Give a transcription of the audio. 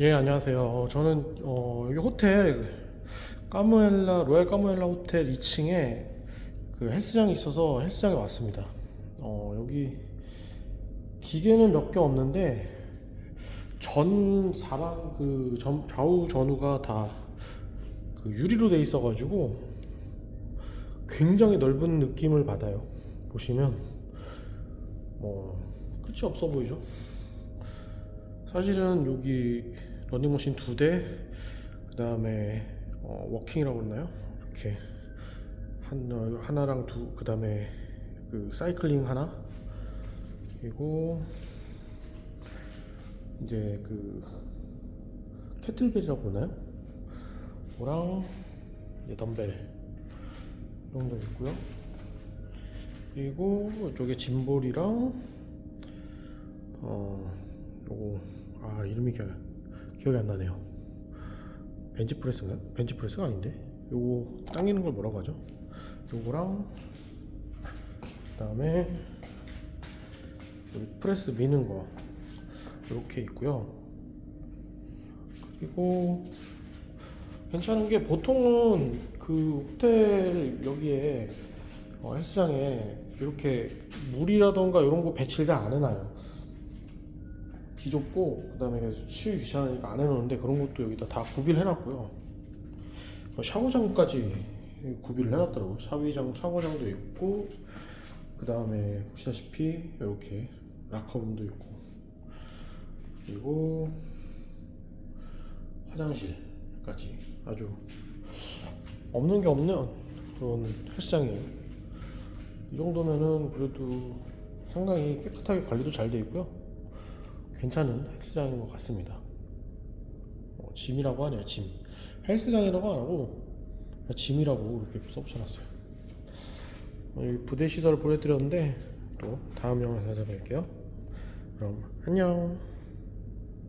예, 안녕하세요. 어, 저는 어, 여기 호텔 까무엘라 로얄 까무엘라 호텔 2층에 그 헬스장이 있어서 헬스장에 왔습니다. 어, 여기 기계는 몇 개 없는데 전 사방 그 전- 좌우 전후가 다 그 유리로 돼 있어가지고 굉장히 넓은 느낌을 받아요. 보시면 뭐 끝이 없어 보이죠? 사실은 여기 러닝머신 두 대, 그 다음에 어, 워킹이라고 그러나요? 이렇게 한 어, 하나랑 두, 그 다음에 그 사이클링 하나, 그리고 이제 그 캐틀벨이라고 그러나요? 그랑 이제 덤벨 이 정도 있고요. 그리고 이쪽에 짐볼이랑 어 요거 아 이름이 기억, 기억이 안 나네요 벤치프레스인가? 벤치프레스가 아닌데 요거 당기는 걸 뭐라고 하죠? 요거랑 그 다음에 프레스 미는 거 이렇게 있고요 그리고 괜찮은 게 보통은 그 호텔 여기에 어, 헬스장에 이렇게 물이라던가 이런 거 배치를 잘 안 해놔요 비좁고 그다음에 치우기 귀찮으니까 안 해놓는데 그런 것도 여기다 다 구비를 해놨고요. 어, 샤워장까지 구비를 해놨더라고요. 샤워장 샤워장도 있고 그 다음에 보시다시피 이렇게 락커룸도 있고 그리고 화장실까지 아주 없는 게 없는 그런 헬스장이에요. 이 정도면은 그래도 상당히 깨끗하게 관리도 잘 돼 있고요. 괜찮은 헬스장인 것 같습니다. 어, 짐이라고 하네요, 짐. 헬스장이라고 안 하고 짐이라고 이렇게 써붙여놨어요. 어, 부대 시설을 보여드렸는데 또 다음 영상에서 찾아뵐게요. 그럼 안녕.